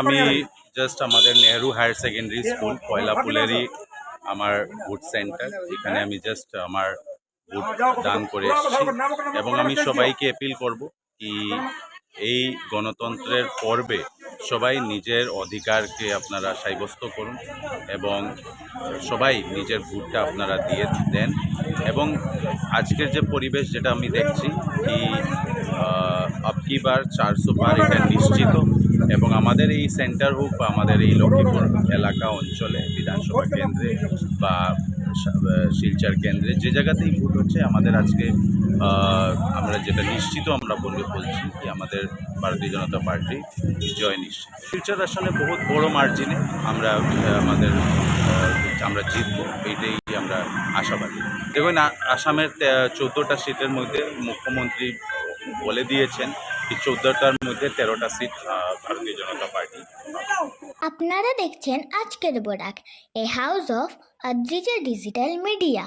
আমি জাস্ট আমাদের Nehru higher secondary school কয়লাপুলেরই আমার বুট সেন্টার এখানে আমি জাস্ট আমার বুট দান করে এসেছি। এবং আমি সবাইকে অ্যাপিল করব কি এই গণতন্ত্রের পর্বে সবাই নিজের অধিকারকে আপনারা সাব্যস্ত করুন এবং সবাই নিজের ভোটটা আপনারা দিয়ে দেন। এবং আজকের যে পরিবেশ যেটা আমি দেখছি কি আপকি বার চারশো বার এটা নিশ্চিত। এবং আমাদের এই সেন্টার হোক বা আমাদের এই লক্ষ্মীপুর এলাকা অঞ্চলে, বিধানসভা কেন্দ্রে বা শিলচর কেন্দ্রে যে জায়গাতেই ভোট হচ্ছে, আমাদের আজকে আমরা যেটা নিশ্চিত আমরা বলে বলছি কি আমাদের ভারতীয় জনতা পার্টি বিজয় নিশ্চিত। শিলচর আসনে বহুত বড় মার্জিনে আমরা আমাদের আমরা জিতবো, এইটাই আমরা আশাবাদী। দেখুন আসামের চোদ্দোটা সিটের মধ্যে মুখ্যমন্ত্রী বলে দিয়েছেন চোদ্দোটার মধ্যে তেরোটা সিট ভারতীয় জনতা পার্টি। আপনারা দেখছেন আজকের Borak, a house of Adrija digital media.